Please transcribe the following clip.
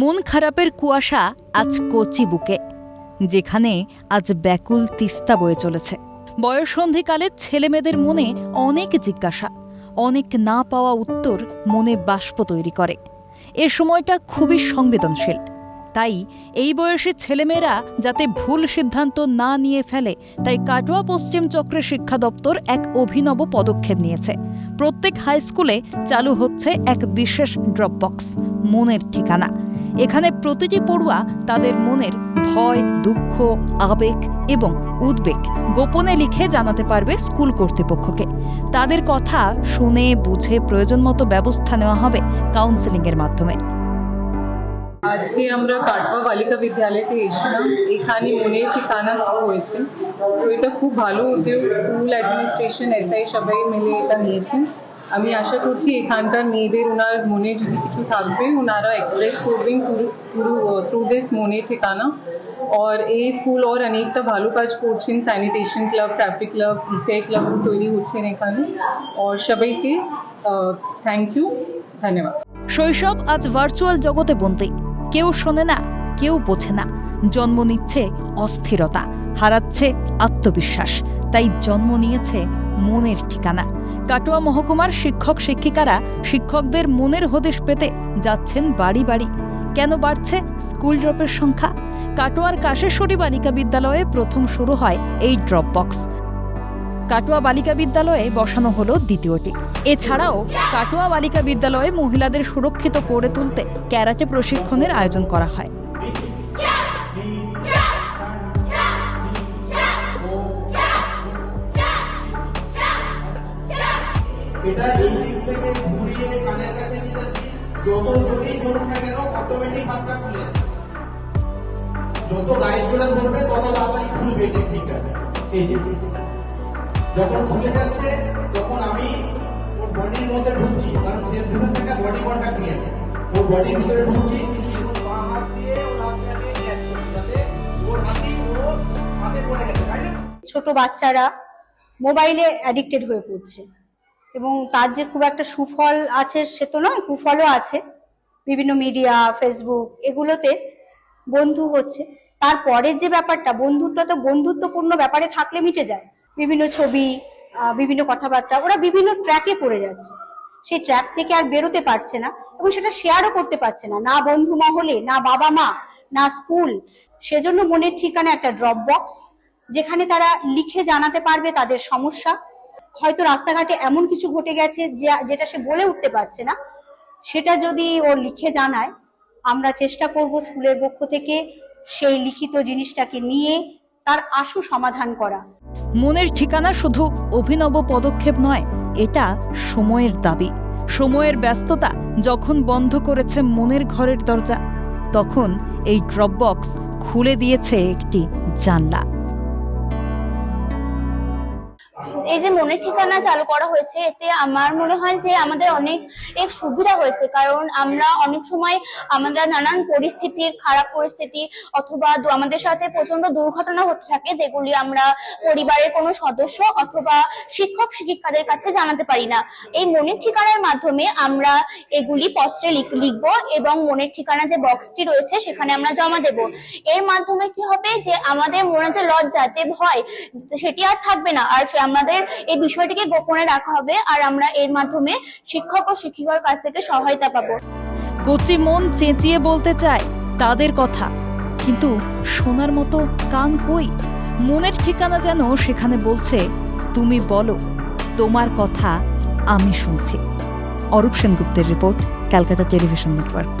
মন খারাপের কুয়াশা আজ কচি বুকে, যেখানে আজ ব্যাকুল তিস্তা বয়ে চলেছে। বয়সন্ধিকালে ছেলেমেয়েদের মনে অনেক জিজ্ঞাসা, অনেক না পাওয়া উত্তর মনে বাষ্প তৈরি করে। এ সময়টা খুবই সংবেদনশীল। তাই এই বয়সী ছেলেমেয়েরা যাতে ভুল সিদ্ধান্ত না নিয়ে ফেলে, তাই কাটোয়া পশ্চিম চক্রের শিক্ষা দপ্তর এক অভিনব পদক্ষেপ নিয়েছে। প্রত্যেক হাই স্কুলে চালু হচ্ছে এক বিশেষ ড্রপবক্স, মনের ঠিকানা। এখানে প্রতিটি পড়ুয়া তাদের মনের ভয়, দুঃখ, আবেগ এবং উদ্বেগ গোপনে লিখে জানাতে পারবে স্কুল কর্তৃপক্ষকে। তাদের কথা শুনে, বুঝে প্রয়োজন মতো ব্যবস্থা নেওয়া হবে কাউন্সেলিংয়ের মাধ্যমে। আজকে আমরা কাটবা বালিকা বিদ্যালয়তে এসেছিলাম। এখানে মনের ঠিকানা শুরু হয়েছে। তো এটা খুব ভালো উদ্যোগ। স্কুল অ্যাডমিনিস্ট্রেশন এসআই সবাই মিলে এটা নিয়েছেন। আমি আশা করছি এখানকার মেয়েদের, ওনার মনে যদি কিছু থাকবে, ওনারা এক্সপ্রেস করবেন থ্রু দিস মনের ঠিকানা। আর এই স্কুল ওর অনেকটা ভালো কাজ করছেন sanitation club traffic club ECI club তৈরি হচ্ছেন এখানে। আর সবাইকে থ্যাংক ইউ ধন্যবাদ। শৈশব আজ ভার্চুয়াল জগতে বন্দি। কেউ শোনে না, কেউ বোঝে না। জন্ম নিচ্ছে অস্থিরতা। হারাচ্ছে আত্মবিশ্বাস। তাই জন্ম নিয়েছে মনের ঠিকানা। কাটোয়া মহকুমার শিক্ষক, শিক্ষিকারা শিক্ষকদের মনের হদেশ পেতে যাচ্ছেন বাড়ি বাড়ি। কেন বাড়ছে? স্কুল ড্রপের সংখ্যা। কাটোয়ার কাশেশ্বরী বালিকা বিদ্যালয়ে প্রথম শুরু হয় এই ড্রপ বক্স। কাটোয়া বালিকা বিদ্যালয়ে বসানো হলো দ্বিতীয়টি। এছাড়াও কাটোয়া বালিকা বিদ্যালয়ে মহিলাদের সুরক্ষিত করে তুলতে ক্যারাটে প্রশিক্ষণের আয়োজন করা হয়। এটা এই দিক থেকে ঘুরিয়ে কানের কাছে নিয়ে যাচ্ছি। যত জোরেই ধরুক না কেন অটোমেটিক হাতটা খুলে যত গায়ের জোরে ধরবে, তত তাড়াতাড়ি খুলবে টেকনিকটা এই যে। যখন খুলে যাচ্ছে, তখন আমি ওর বডির মধ্যে ঢুকছি, কারণ সে বডি নিয়ে ওর বডির ভিতরে ঢুকছি। ছোট বাচ্চারা মোবাইলে অ্যাডিক্টেড হয়ে পড়ছে। এবং তার যে খুব একটা সুফল আছে সে তো নয়, কুফলও আছে। বিভিন্ন মিডিয়া ফেসবুক এগুলোতে বন্ধু হচ্ছে। তারপরের যে ব্যাপারটা, বন্ধুত্ব তো বন্ধুত্বপূর্ণ ব্যাপারে থাকলে মিটে যায়। বিভিন্ন ছবি বিভিন্ন কথাবার্তা, ওরা বিভিন্ন ট্র্যাকে পড়ে যাচ্ছে। সেই ট্র্যাক থেকে আর বেরোতে পারছে না এবং সেটা শেয়ারও করতে পারছে না। না বন্ধু মহলে, না বাবা মা, না স্কুল সেজন্য মনের ঠিকানা একটা ড্রপ বক্স যেখানে তারা লিখে জানাতে পারবে তাদের সমস্যা। হয়তো রাস্তাঘাটে এমন কিছু ঘটে গেছে যেটা সে বলে উঠতে পারছে না। সেটা যদি ও লিখে জানায়, আমরা চেষ্টা করব স্কুলের পক্ষ থেকে সেই লিখিত জিনিসটাকে নিয়ে তার আশু সমাধান করা। মনের ঠিকানা শুধু অভিনব পদক্ষেপ নয়, এটা সময়ের দাবি। সময়ের ব্যস্ততা যখন বন্ধ করেছে মনের ঘরের দরজা, তখন এই ড্রপবক্স খুলে দিয়েছে একটি জানলা। এই যে মনের ঠিকানা চালু করা হয়েছে, এতে আমার মনে হয় যে আমাদের অনেক এক সুবিধা হয়েছে। কারণ আমরা অনেক সময় আমাদের নানান পরিস্থিতির খারাপ পরিস্থিতি অথবা আমাদের সাথে প্রচণ্ড দুর্ঘটনা হতে থাকে, যেগুলি আমরা পরিবারের কোনো সদস্য অথবা শিক্ষক, শিক্ষিকাদের কাছে জানাতে পারি না। এই মনের ঠিকানার মাধ্যমে আমরা এগুলি পত্রে লিখ- লিখব এবং মনের ঠিকানা যে বক্সটি রয়েছে, সেখানে আমরা জমা দেব। এর মাধ্যমে কি হবে যে আমাদের মনে যে লজ্জা, যে ভয়, সেটি আর থাকবে না। আর সে- আমাদের এই বিষয়টিকে গোপনে রাখা হবে আর আমরা এর মাধ্যমে শিক্ষক ও শিক্ষিকার কাছ থেকে সহায়তা পাবো। কচি মন চেঁচিয়ে বলতে চায় তাদের কথা, কিন্তু শোনার মতো কান কই? মনের ঠিকানা যেন সেখানে বলছে, তুমি বলো, তোমার কথা আমি শুনছি। অরূপ সেনগুপ্তের রিপোর্ট, ক্যালকাটা টেলিভিশন নেটওয়ার্ক।